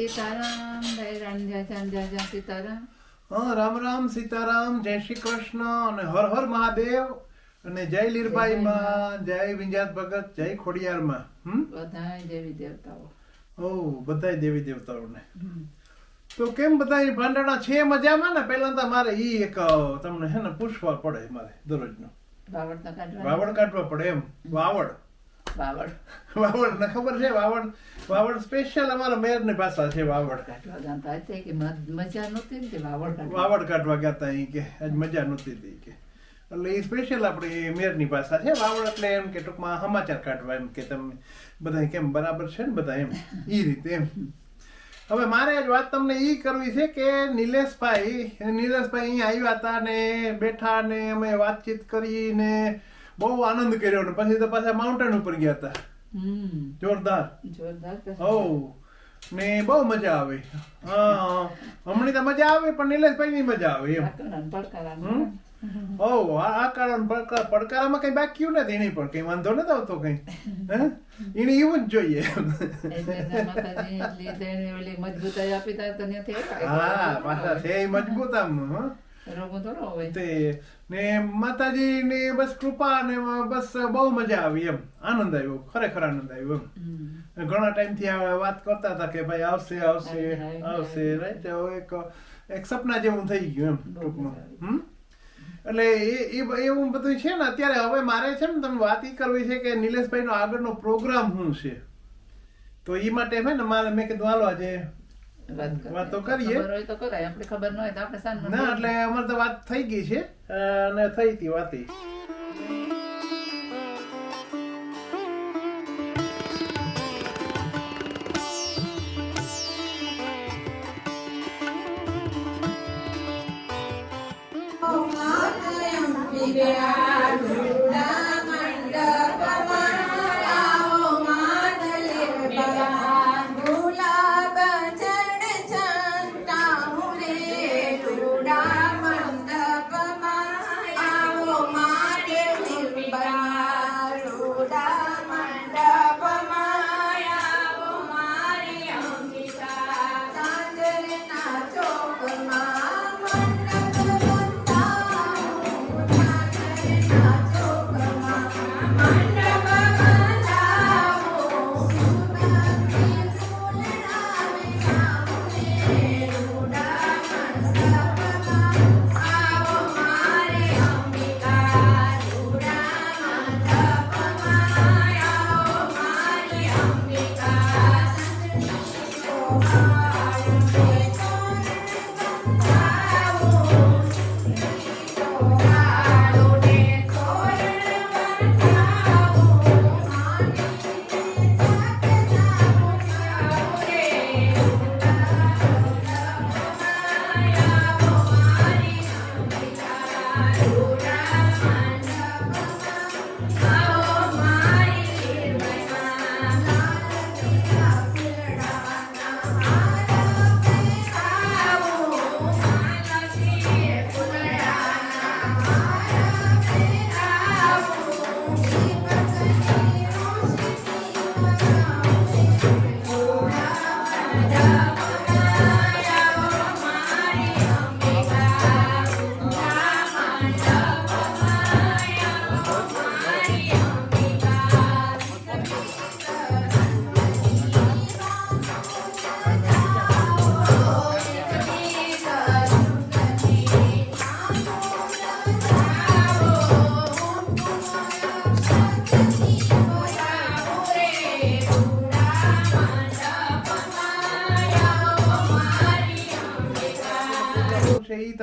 સીતારામ જય રામ જય શ્યામ જય જય સીતારામ. હા રામ રામ સીતારામ જય શ્રી કૃષ્ણ અને હર હર મહાદેવ અને જય લીરબાઈ માં જય વિંજાત ભગત જય ખોડિયાર માં બધા દેવી દેવતાઓ. ઓ બધાય દેવી દેવતાઓને. તો કેમ બધા ભાંડણા છે મજામાં ને? પહેલા તો મારે ઈ એક તમને હે ને પૂછવા પડે મારે દરરોજનું. નું વાવડ કાઢવા પડે એમ. વાવડ. વાવડ. વાવડ ને ખબર છે વાવડ વાવડ સ્પેશિયલ અમારા મેયરની ભાષા છે વાવડ. કાઢવા જાણતા હતા કે મજા નહોતી ને વાવડ કાઢવા. વાવડ કાઢવા ગયા હતા ઈ કે આજ મજા નહોતી તી કે. એટલે એ સ્પેશિયલ આપણી મેરની ભાષા છે વાવડ એટલે એમ કે ટૂંકમાં સમાચાર કાઢવા એમ કે તમે બધા કેમ બરાબર છે ને બધા એમ એ રીતે એમ. હવે મારે આજ વાત તમને એ કરવી છે કે નિલેશભાઈ નિલેશભાઈ અહીંયા આવ્યા હતા ને બેઠા ને અમે વાતચીત કરી ને બહુ આનંદ કર્યો ને પછી તો પાછા માઉન્ટેન ઉપર ગયા હતા. જોરદાર. જોરદાર ઓ ને બહુ મજા આવે. હા હમણાં તો મજા આવે પણ નિલેશભાઈ ની મજા આવે એમ? ઓ આ કારણ પડકાર પડકારામાં કઈ બાકી નથી એની પણ કઈ વાંધો નથી આવતો કઈ. એને એવું જ જોઈએ. મજબૂતાઈ આપી હા પાછા છે મજબૂત આમ હં? રોગો થોડો હોય. તે ને માતાજી ની બસ કૃપા ને બસ બહુ મજા આવી એમ. આનંદ આવ્યો ખરેખર આનંદ આવ્યો એમ. ઘણા ટાઈમથી વાત કરતા હતા કે ભાઈ આવશે આવશે આવી, આવી, આવશે. રાઈટ એક એક સપના જેવું થઈ ગયું એમ ટૂંકમાં. એટલે એ એવું બધું છે ને અત્યારે હવે મારે છે ને તમે વાત એ કરવી છે કે નિલેશભાઈ નો આગળનો પ્રોગ્રામ શું છે? તો એ માટે છે ને મારે મેં કીધું હાલો આજે વાત તો કરીએ. હોય તો કરાય. આપણે ખબર ન હોય તો આપણે સાંજમાં ના એટલે અમારે તો વાત થઈ ગઈ છે. અને થઈ હતી વાત. ઈ.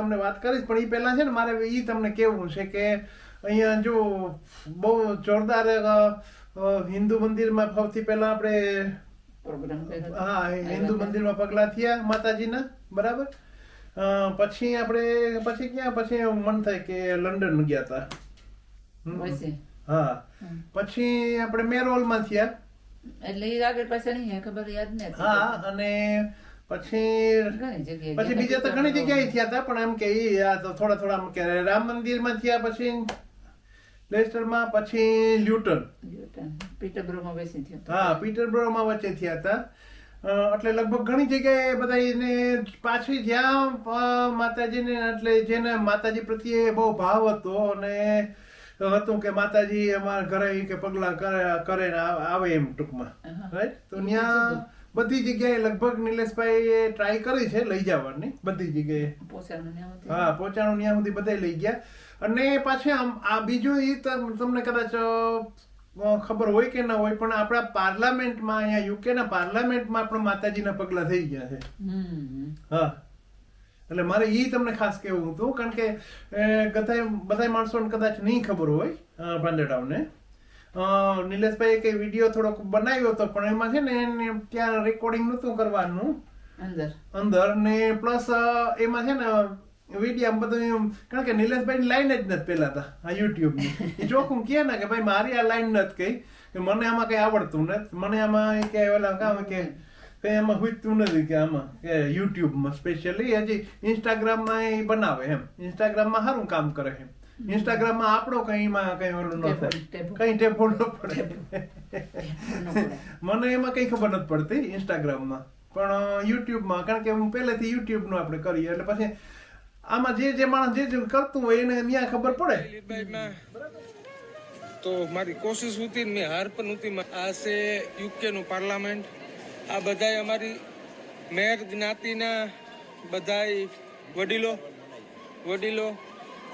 તમને વાત કરીશ પણ એ પહેલા છે ને મારે એ તમને કેવું છે કે અહીંયા જો બહુ જોરદાર હિન્દુ મંદિરમાં સૌથી પહેલા આપણે. હા હિન્દુ મંદિરમાં પગલા થયા માતાજીના બરાબર? પછી આપણે પછી ક્યાં? પછી મન થાય કે લંડન ગયા હતા હા. પછી આપણે મેરોલમાં થયા. એટલે એ આગળ પાછળ નહીં ખબર યાદ નથી. હા અને પછી પછી બીજા તો ઘણી જગ્યાએ થયા હતા પણ એમ કે થોડા થોડા કે રામ મંદિરમાં થયા પછી લેસ્ટરમાં પછી લ્યુટન. પીટરબ્રોમાં બેસી થયો હા પીટરબ્રોમાં વચ્ચે થયા હતા. એટલે લગભગ ઘણી જગ્યાએ બધા એને પાછી જ્યાં માતાજીને એટલે જેને માતાજી પ્રત્યે બહુ ભાવ હતો અને હતું કે માતાજી અમારા ઘરે કે પગલા કરે કરે આવે એમ ટૂંકમાં. રાઈટ તો ત્યાં બધી જગ્યાએ લગભગ નિલેશભાઈ ટ્રાય કરી છે લઈ જવાની બધી જગ્યાએ. હા પહોંચાણું ત્યાં સુધી બધા લઈ ગયા. અને પાછી આમ આ બીજું એ તમને કદાચ ખબર હોય કે ના હોય પણ આપણા પાર્લામેન્ટમાં અહીંયા યુકેના પાર્લામેન્ટમાં પણ માતાજીના પગલા થઈ ગયા છે. હા. એટલે મારે એ તમને ખાસ કહેવું હતું કારણ કે બધા બધા માણસોને કદાચ નહીં ખબર હોય પાંદડાઓને અ, કે કઈ વીડિયો થોડોક બનાવ્યો હતો પણ એમાં છે ને એને ત્યાં રેકોર્ડિંગ નહોતું કરવાનું. અંદર. અંદર ને પ્લસ એમાં છે ને વીડિયો બધું એમ કારણ કે નિલેશભાઈ લાઈન જ નથી પેલા હતા આ યુટ્યુબની. એ ચોખ્ખું કહે ને કે ભાઈ મારી આ લાઈન નથી કઈ કે મને આમાં કઈ આવડતું નથી. મને આમાં કે ઓલા કામ કે કઈ એમાં હુજતું નથી કે આમાં કે યુટ્યુબમાં સ્પેશિયલી હજી ઇન્સ્ટાગ્રામમાં એ બનાવે એમ. ઇન્સ્ટાગ્રામમાં સારું કામ કરે એમ. ઇન્સ્ટાગ્રામમાં આપણો કંઈમાં એમાં કઈ ઓલું ન થાય. કંઈ ટેપો ન પડે. મને એમાં કંઈ ખબર નથી પડતી ઇન્સ્ટાગ્રામમાં. પણ યુટ્યુબમાં કારણ કે હું પહેલેથી યુટ્યુબનું આપણે કરીએ એટલે પછી આમાં જે જે માણસ જે જે કરતું હોય એને ત્યાં ખબર પડે. તો મારી કોશિશ હતી મેં હાર પણ હતી. આ છે યુકેનું પાર્લામેન્ટ. આ બધાય અમારી મેર જ્ઞાતિના બધાય વડીલો વડીલો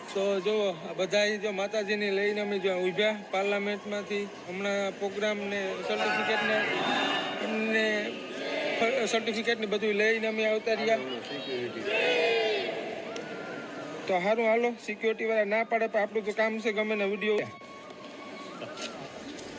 તો જો બધા જો માતાજીને લઈને અમે જો ઉભ્યા પાર્લામેન્ટમાંથી હમણાં પ્રોગ્રામ ને સર્ટિફિકેટ ને એમને સર્ટિફિકેટ ને બધું લઈને અમે આવતા રહ્યા. તો સારું હાલો સિક્યોરિટી વાળા ના પાડે પણ આપણું તો કામ છે ગમે ને વીડિયો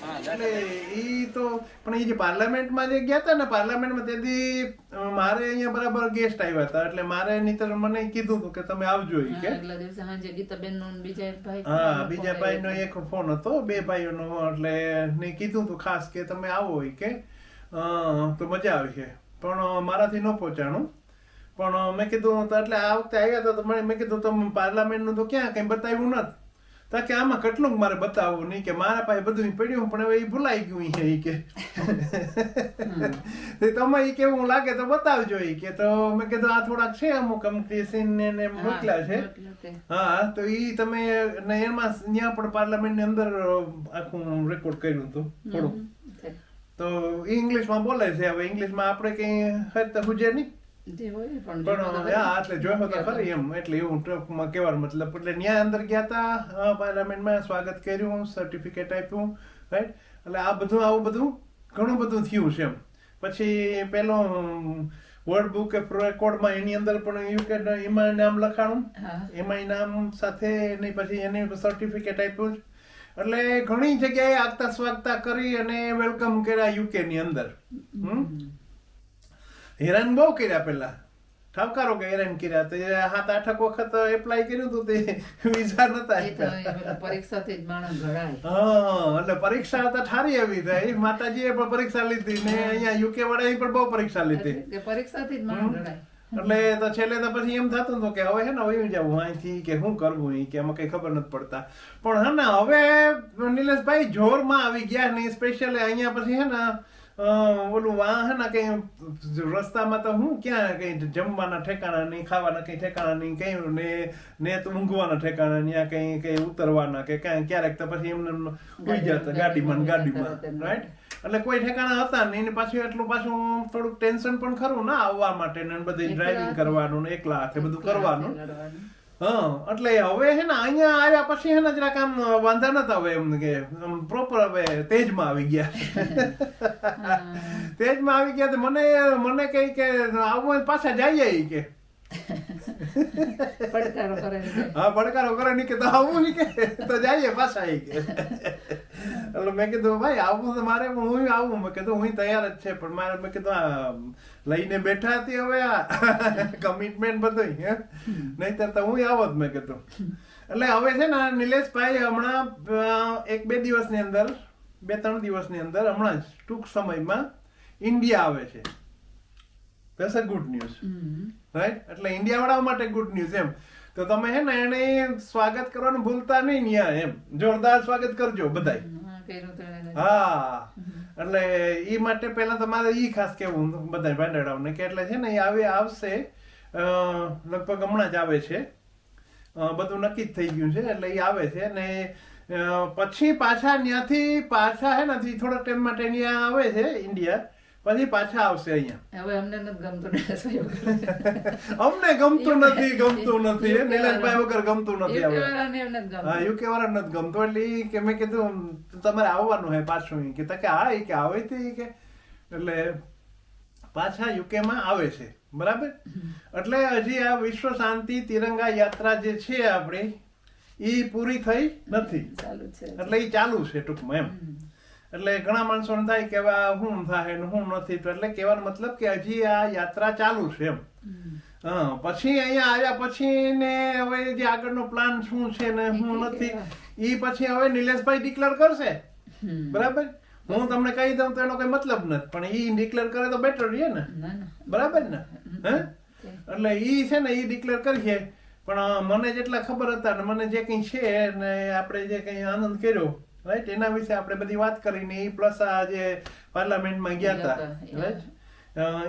એટલે ઈ તો પણ એ જે પાર્લામેન્ટમાં જે ગયા હતા ને પાર્લામેન્ટમાં તેથી મારે અહીંયા બરાબર ગેસ્ટ આવ્યા હતા. એટલે મારે નિતર મને કીધું હતું કે તમે આવજો એ હા, કે? આગલા દિવસે સાંજે ગીતાબેન નો બીજા ભાઈ હા બીજા ભાઈનો એક ફોન હતો બે ભાઈઓનો એટલે ને કીધું હતું ખાસ કે તમે આવો એ કે? તો મજા આવી છે. પણ મારાથી ન પહોંચાણું. પણ મેં કીધું એટલે આ વખતે આવ્યા હતા તો મેં કીધું તમે પાર્લામેન્ટનું તો ક્યાં? કંઈ બતાવ્યું નથી. તો કે આમાં કેટલું મારે બતાવવું નહીં કે મારા પાસે બધું પડ્યું પણ હવે એ ભૂલાઈ ગયું છે ઈ કે. તમે એ કેવું લાગે તો બતાવજો એ કે. તો મેં કીધું આ થોડાક છે અમુક અમુક સીન ને ને મોકલ્યા છે. હા તો ઈ તમે ને એમાં ત્યાં પણ પાર્લામેન્ટની અંદર આખું રેકોર્ડ કર્યું હતું થોડું તો ઇંગ્લિશમાં બોલે છે હવે ઇંગ્લિશમાં આપણે કઈ હદ તો હુજે નહીં? હા એટલે જોયો મતલબ ખરી એમ એટલે એવું ટ્રકમાં કહેવાનો મતલબ એટલે ન્યા અંદર ગયા હતા પાર્લામેન્ટમાં સ્વાગત કર્યું સર્ટિફિકેટ આપ્યું રાઈટ એટલે આ બધું આવું બધું ઘણું બધું થયું છે એમ. પછી પેલો વર્ડ બુક રેકોર્ડમાં એની અંદર પણ યુકે એમાં નામ લખાણું એમાં નામ સાથે એની પછી એને સર્ટિફિકેટ આપ્યું એટલે ઘણી જગ્યાએ આગતા સ્વાગતા કરી અને વેલકમ કર્યા યુકે ની અંદર. હમ. હેરાન બહુ કર્યા પેલા ઠપકારો કે હેરાન કર્યા. તો સાત આઠક વખત એપ્લાય કર્યું હતું તે વિઝા નતા પરીક્ષાથી જ માણસ ઘડાય. હા એટલે પરીક્ષા હતા ઠારી આવી થાય માતાજીએ પણ પરીક્ષા લીધી ને અહીંયા યુકે વાળાએ પણ બહુ પરીક્ષા લીધી. પરીક્ષાથી જ માણસ ઘડાય. એટલે તો છેલ્લે તો પછી એમ થતું હતું કે હવે હે ને વયું જવું અહીંથી કે શું કરવું અહીં કે એમાં કઈ ખબર નથી પડતા. પણ હે ને હવે નિલેશભાઈ જોરમાં આવી ગયા ને સ્પેશિયલી અહીંયા પછી હે ને ઓલું વા કઈ રસ્તામાં તો હું ક્યાં કઈ જમવાના ઠેકાણા નહીં ખાવાના કઈ ઠેકાણા નહીં કઈ ને ને તો ઊંઘવાના ઠેકાણા ત્યાં કઈ કઈ ઉતરવાના કે ક્યાં ક્યારેક તો પછી એમને એમ ઉઈ જતા ગાડીમાં ગાડીમાં રાઈટ એટલે કોઈ ઠેકાણા હતા નહીં પાછું એટલું પાછું થોડુંક ટેન્શન પણ ખરું ના આવવા માટે ને બધું ડ્રાઇવિંગ કરવાનું ને એકલા હાથે બધું કરવાનું. હા એટલે હવે હે ને અહીંયા આવ્યા પછી હે ને જરાક આમ વાંધા નતા હવે એમ કે પ્રોપર હવે તેજમાં આવી ગયા. તેજમાં આવી ગયા તો મને મને કઈ કે આવું પાછા જઈએ કે. પડકારો કરે હા પડકારો કરે નહીં કે તો આવું નહીં કે તો જઈએ પાછા આવી કે. એટલે મેં કીધું ભાઈ આવું તો મારે પણ હું આવું. મેં કીધું હું તૈયાર જ છે પણ મારે મેં કીધું આ લઈને બેઠા હતી હવે આ કમિટમેન્ટ બધું હે? નહીતર તો હું આવત મેં કીધું. એટલે હવે છે ને નિલેશભાઈ હમણાં એક બે દિવસની અંદર બે ત્રણ દિવસની અંદર હમણાં જ ટૂંક સમયમાં ઇન્ડિયા આવે છે. That's a good news right એટલે ઇન્ડિયા વાળા માટે ગુડ ન્યૂઝ એમ. તો તમે હે ને એને સ્વાગત કરવાનું ભૂલતા નહીં ન્યા એમ. જોરદાર સ્વાગત કરજો બધાય. હા, એટલે એ માટે પહેલા તમારે મારે ઈ ખાસ કેવું બધા ભાંડડાઓને કે એટલે છે ને એ આવે આવશે લગભગ હમણાં જ આવે છે બધું નક્કી જ થઈ ગયું છે એટલે એ આવે છે ને પછી પાછા ત્યાંથી પાછા હે ને થોડા ટાઈમ માટે ત્યાં આવે છે ઇન્ડિયા પછી પાછા આવશે અહીંયા. હવે અમને નથી ગમતું અમને ગમતું નથી ગમતું નથી. હે, વગર ગમતું નથી હા યુકે વાળા નથી ગમતું. એટલે કે મેં કીધું તમારે આવવાનું હે પાછું કે તકે કે હા એ કે આવે તે કે. એટલે પાછા યુકે માં આવે છે. બરાબર? એટલે હજી આ વિશ્વ શાંતિ તિરંગા યાત્રા જે છે આપણી એ પૂરી થઈ નથી. ચાલુ છે. એટલે એ ચાલુ છે ટૂંકમાં એમ. એટલે ઘણા માણસો થાય કે હું થાય ને હું નથી તો એટલે કહેવાનો મતલબ કે હજી આ યાત્રા ચાલુ છે એમ. પછી અહીંયા આવ્યા પછી ને હવે જે આગળનો પ્લાન શું છે ને શું નથી ઈ પછી હવે નિલેશભાઈ ડિક્લેર કરશે. બરાબર? હું તમને કહી દઉં તો એનો કઈ મતલબ નથી પણ ઈ ડિક્લેર કરે તો બેટર રહે ને. બરાબર ને? હે? એટલે ઈ છે ને ઈ ડિક્લેર કરીએ. પણ મને જેટલા ખબર હતા ને મને જે કંઈ છે ને આપણે જે કંઈ આનંદ કર્યો રાઈટ એના વિશે આપણે બધી વાત કરીને એ પ્લસ આ જે પાર્લામેન્ટમાં ગયા હતા. રાઈટ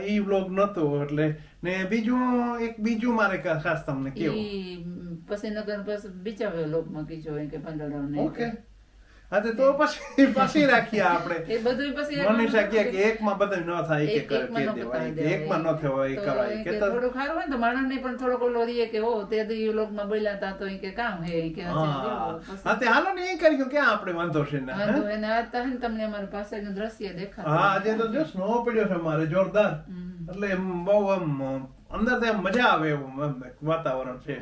ઈ વ્લોગ નતો એટલે ને બીજું એક બીજું મારે ખાસ તમને કેવું? પછી નગર બસ બીજા લોકમાં કીધું કે પંદર ઓકે હા તો પછી પછી રાખીએ આપણે. એ બધું પછી મનીષા કહે કે એકમાં બધું ન થાય કે કરે કે દેવાય કે એકમાં ન થવાય એ કરાય. કે કે તો થોડું ખારું હોય તો માણસને પણ થોડો કોલો રીએ કે ઓ તે દી લોકમાં બોલ્યા તા તો કે કામ હે કે હા. તે હાલો ને એ કર્યું ક્યાં આપણે વાંધો છે ને હા? એને આ તા ને તમને અમારી પાસેનું દ્રશ્ય દેખાય હા આજે તો જો સ્નો પડ્યો છે મારે જોરદાર. એટલે એમ બહુ આમ અંદર તો એમ મજા આવે એવું વાતાવરણ છે.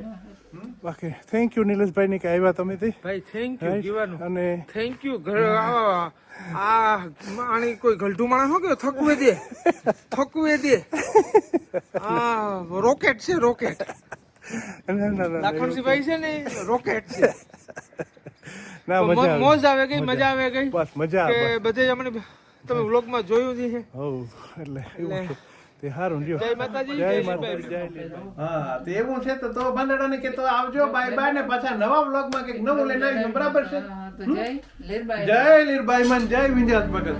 બાકી થેન્ક યુ નિલેશભાઈ ની કે આવ્યા તમે તે. ભાઈ થેન્ક યુ જીવાનું. અને થેન્ક યુ ઘર આ આ આની કોઈ ગલઢું માણસ હો કે થકવે દે? થકવે દે. આ રોકેટ છે રોકેટ. ના, ના, ના, લાખણસિંહભાઈ છે ને રોકેટ છે. ના મજા મોજ આવે ગઈ મજા આવે ગઈ બસ મજા આવે બધે અમને તમે વ્લોગમાં જોયું છે હો એટલે તે જય માતાજી જય જય માતાજી જય હા તે એવું છે તો તો ભાંડડાને કે તો આવજો બાય બાય ને પાછા નવા વ્લોગમાં કંઈક નવું લઈને આવીશું. બરાબર છે? હા, તો જય લીરબાઈ જય લીરબાઈ મન જય વિંજાત ભગત.